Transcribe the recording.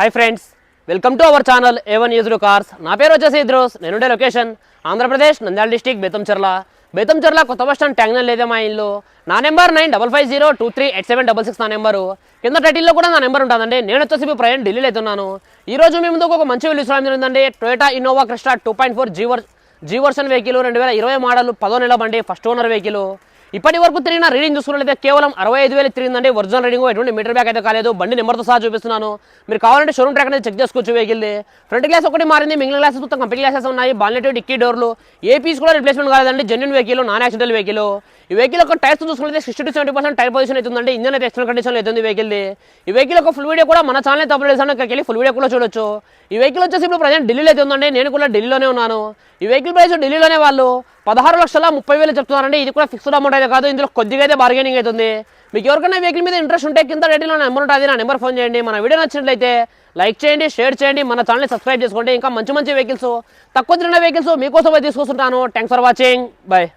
Hi friends welcome to our channel A one used cars నా పేరు వచ్చేసి ఇద్రోస్. నేనుండే లొకేషన్ ఆంధ్రప్రదేశ్ నంద్యాల డిస్టిక్ బేతంచెర్ల బేతంచెర్ల కొత్త బస్ స్టాండ్ ట్యాంగ్నల్ లేదే మా ఇల్లు. నా number nine double five zero two three eight seven double six నా నెంబరు కింద టైటిల్లో కూడా నా నెంబర్ ఉంటుందండి. నేను వచ్చేసి ఇప్పుడు ప్రయాణం ఢిల్లీలో అవుతున్నాను ఈ రోజు మీ ముందుకు ఒక మంచి వీళ్ళు ఇష్టం జరిగిందండి. Toyota Innova Crysta two point four జీవర్ G version vehicle రెండు వేల ఇరవై మోడల్ పదో నెల బండి ఫస్ట్ ఓనర్ వెహికల్ ఇప్పటి వరకు తిరిగిన రీడింగ్ చూసుకున్నట్లయితే కేవలం అరవై ఐదు వేలు తిరిగిందండి. ఒరిజినల్ రీడింగ్ ఎటువంటి మీటర్ బ్యాక్ అయితే కాలేదు. బండి నెంబర్తో సహా చూపిస్తున్నాను. మీరు కావాలంటే షోరూమ్ ట్రాక్ అనేది చెక్ చేసుకోవచ్చు వెహికల్ ఫ్రంట్ గ్లాస్ ఒకటి మారింది మిగిలిన గ్లాసెస్ మొత్తం కంపెనీ గ్లాసెస్ ఉన్నాయి. బాల్నెట్ డిక్కీ డోర్లు ఏ పీస్ కూడా రిప్లేస్మెంట్ కాలేదండి. Genuine vehicle non accidental vehicle ఈ వెహికల్ ఒక టైర్స్ చూసుకుంటే sixty to seventy percent tyre position అవుతుందండి ఇంజన్ అయితే ఎక్స్టర్నల్ కండిషన్ అవుతుంది వెహికల్ ఈ వెహికల్ ఒక ఫుల్ వీడియో కూడా మన ఛానల్ అయితే అప్లోడ్ చేశాను. ఇక్కడికి వెళ్ళి ఫుల్ వీడియో కూడా చూడొచ్చు. ఈ వెహికల్ వచ్చేసి ఇప్పుడు ప్రజెంట్ ఢిల్లీలో అయితే ఉందండి. నేను కూడా ఢిల్లీలోనే ఉన్నాను. ఈ వెహికల్ ప్రైస్ ఢిల్లీలోనే వాళ్ళు పదహారు లక్షల ముప్పై వేలు చెప్తున్నారండి. ఇది కూడా ఫిక్స్డ్ అమౌంట్ అయితే కాదు. ఇందులో కొద్దిగా అయితే బార్గెనింగ్ అవుతుంది మీకు ఎవరికైనా వెహికల్ మీద ఇంట్రెస్ట్ ఉంటే కింద రేటింగ్లో నెంబర్ ఉంటుంది. నా నెంబర్ ఫోన్ చేయండి. మన వీడియో నచ్చినట్లయితే లైక్ చేయండి షేర్ చేయండి. మన ఛానల్ని సబ్స్క్రైబ్ చేసుకోండి. ఇంకా మంచి మంచి వెహికల్స్ తక్కువ తిరిగిన వెహికల్స్ మీకోసం తీసుకొస్తుంటాను. Thanks for watching bye